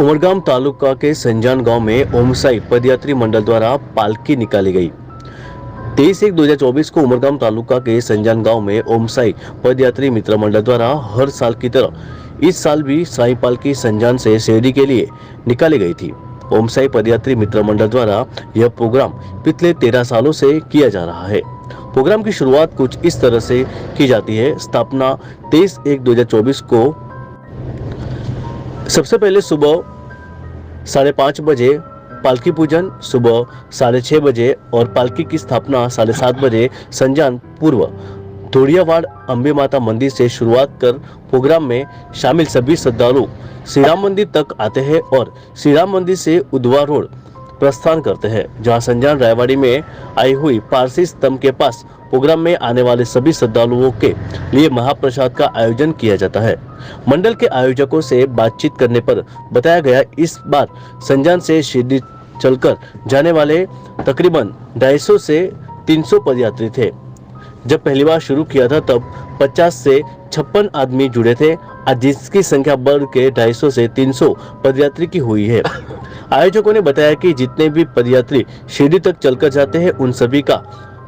उमरगाम तालुका के संजान गांव में ओमसाई पदयात्री मंडल द्वारा पालकी निकाली गई तेईस एक चौबीस को उमरगाम तालुका के संजान गांव में ओमसाई पदयात्री मित्र मंडल द्वारा हर साल की तरह इस साल भी साई पालकी संजान से शेरी के लिए निकाली गई थी ओमसाई पदयात्री मित्र मंडल द्वारा यह प्रोग्राम पिछले तेरह सालों से किया जा रहा है प्रोग्राम की शुरुआत कुछ इस तरह से की जाती है स्थापना तेईस एक चौबीस को सबसे पहले सुबह साढ़े पाँच बजे पालकी पूजन सुबह साढ़े छः बजे और पालकी की स्थापना साढ़े सात बजे संजान पूर्व धोड़ियावाड़ अम्बे माता मंदिर से शुरुआत कर प्रोग्राम में शामिल सभी श्रद्धालु श्री राम मंदिर तक आते हैं और श्री राम मंदिर से उदवा रोड प्रस्थान करते हैं जहां संजान रायवाड़ी में आई हुई पारसी स्तंभ के पास प्रोग्राम में आने वाले सभी श्रद्धालुओं के लिए महाप्रसाद का आयोजन किया जाता है मंडल के आयोजकों से बातचीत करने पर बताया गया इस बार संजान से शिरडी चलकर जाने वाले तकरीबन 250 से 300 पदयात्री थे जब पहली बार शुरू किया था तब 50 से छप्पन आदमी जुड़े थे आज जिसकी संख्या बढ़ के ढाई से 300 पदयात्री की हुई है आयोजकों ने बताया कि जितने भी पदयात्री शिरडी तक चलकर जाते हैं उन सभी का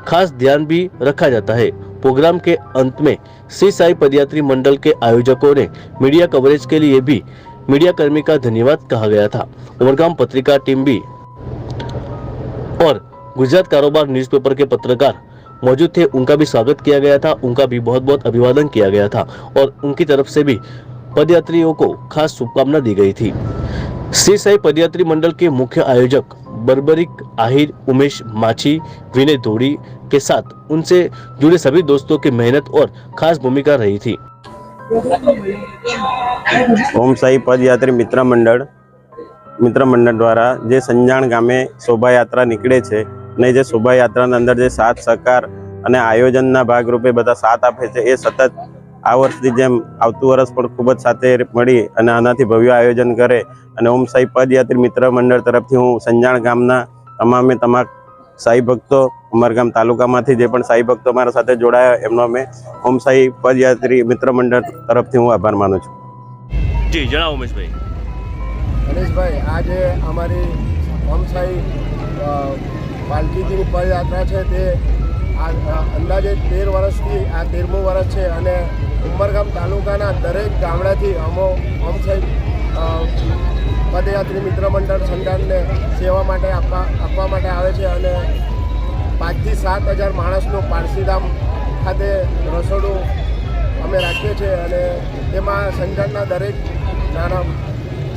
खास ध्यान भी रखा जाता है प्रोग्राम के अंत में श्री साई पदयात्री मंडल के आयोजकों ने मीडिया कवरेज के लिए भी मीडिया कर्मी का धन्यवाद कहा गया था उमरगाम पत्रिका टीम भी और गुजरात कारोबार न्यूज़पेपर के पत्रकार मौजूद थे उनका भी स्वागत किया गया था उनका भी बहुत बहुत अभिवादन किया गया था और उनकी तरफ से भी पदयात्रियों को खास शुभकामना दी गई थी શ્રી સાઈ પદયાત્રી મંડળ કે મુખ્ય આયોજક બરબરિક આહીર ઉમેશ માચી વિને દોડી કે સાથ ઉનસે જુરે સભી દોસ્તો કે મહેનત ઓર ખાસ ભૂમિકા રહી થી ઓમ સાઈ પદયાત્રી મિત્ર મંડળ મિત્ર મંડળ દ્વારા જે સંજાન ગામે শোভાયાત્રા નીકળે છે નઈ જે સુભા યત્રા ને અંદર જે સાથ સરકાર અને આયોજનના ભાગ રૂપે બધા સાથ આપે છે એ સતત આ વર્ષની જેમ આવતું વર્ષ પણ ખૂબ જ સાથે મળી અને આનાથી ભવ્ય આયોજન કરે અને ઓમ સાઈ પદયાત્રી મિત્ર મંડળ તરફથી હું સંજાણ ગામના તમામે તમામ સાઈ ભક્તો ઉમરગામ તાલુકામાંથી જે પણ સાઈ ભક્તો મારા સાથે જોડાયા એમનો અમે ઓમ સાઈ પદયાત્રી મિત્ર મંડળ તરફથી હું આભાર માનું છું જી જણાવો ઉમેશભાઈ ગણેશભાઈ આજે અમારી ઓમ સાઈ પાલકીજીની પદયાત્રા છે તે અંદાજે તેર વર્ષથી આ તેરમું વર્ષ છે અને ઉમરગામ તાલુકાના દરેક ગામડાથી અમો અમ પદયાત્રી મિત્ર મંડળ સંગઠનને સેવા માટે આપવા આપવા માટે આવે છે અને પાંચથી સાત હજાર માણસનું પારસીધામ ખાતે રસોડું અમે રાખીએ છીએ અને તેમાં સંગઠનના દરેક નાના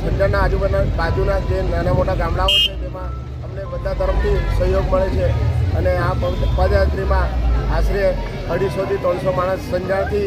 સંગઠનના આજુબાજુ બાજુના જે નાના મોટા ગામડાઓ છે તેમાં અમને બધા તરફથી સહયોગ મળે છે અને આ પદયાત્રીમાં આશરે અઢીસોથી ત્રણસો માણસ સંજાણથી